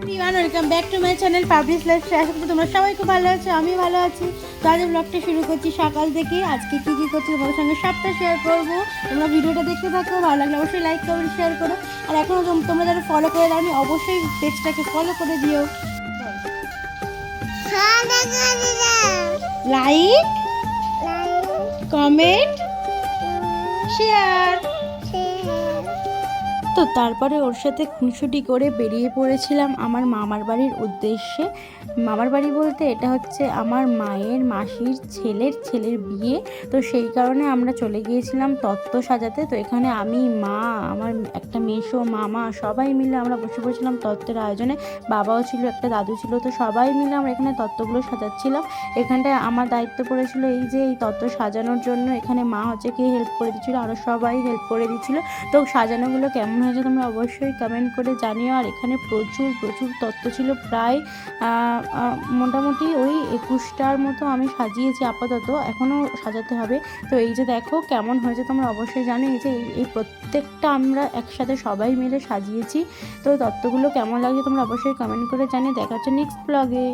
Everyone welcome back to my channel publish life আশা করি তোমরা সবাই খুব ভালো আছো আমি ভালো আছি। তো আজ ব্লগটা শুরু করছি সকাল থেকে। আজকে কী কী করছি তোমাদের সঙ্গে সবটা শেয়ার করব। তোমরা ভিডিওটা দেখতে থাকো, ভালো লাগলে অবশ্যই লাইক কমেন্ট শেয়ার করো। আর এখনও তোমরা যারা ফলো করে দাওনি অবশ্যই পেজটাকে ফলো করে দিও। লাইক কমেন্ট শেয়ার তো তারপরে ওর সাথে খুনসুটি করে বেরিয়ে পড়েছিলাম আমার মামার বাড়ির উদ্দেশ্যে। মামার বাড়ি বলতে এটা হচ্ছে আমার মায়ের মাসির ছেলের ছেলের বিয়ে। তো সেই কারণে আমরা চলে গিয়েছিলাম তত্ত্ব সাজাতে। তো এখানে আমি, মা, আমার মেশো, মামা সবাই মিলে আমরা বসে পড়েছিলাম তত্ত্বের আয়োজনে। বাবাও ছিল, একটা দাদু ছিল, তো সবাই মিলে আমরা এখানে তত্ত্বগুলো সাজাচ্ছিলাম। এখানটায় আমার দায়িত্ব পড়েছিল এই যে, এই তত্ত্ব সাজানোর জন্য এখানে মা হচ্ছে কে হেল্প করে দিচ্ছিল আরও সবাই হেল্প করে দিচ্ছিল তো সাজানোগুলো কেমন হয়েছে তোমরা অবশ্যই কমেন্ট করে জানিও। আর এখানে প্রচুর প্রচুর তত্ত্ব ছিল। প্রায় মোটামুটি ওই একুশটার মতো আমি সাজিয়েছি আপাতত এখনও সাজাতে হবে। তো এই যে দেখো কেমন হয়েছে তোমরা অবশ্যই জানো এই যে, এই প্রত্যেকটা আমরা একসাথে সবাই মিলে সাজিয়েছি। তো তত্ত্বগুলো কেমন লাগছে তোমরা অবশ্যই কমেন্ট করে জানিয়ে দেখা হচ্ছে নেক্সট ব্লগে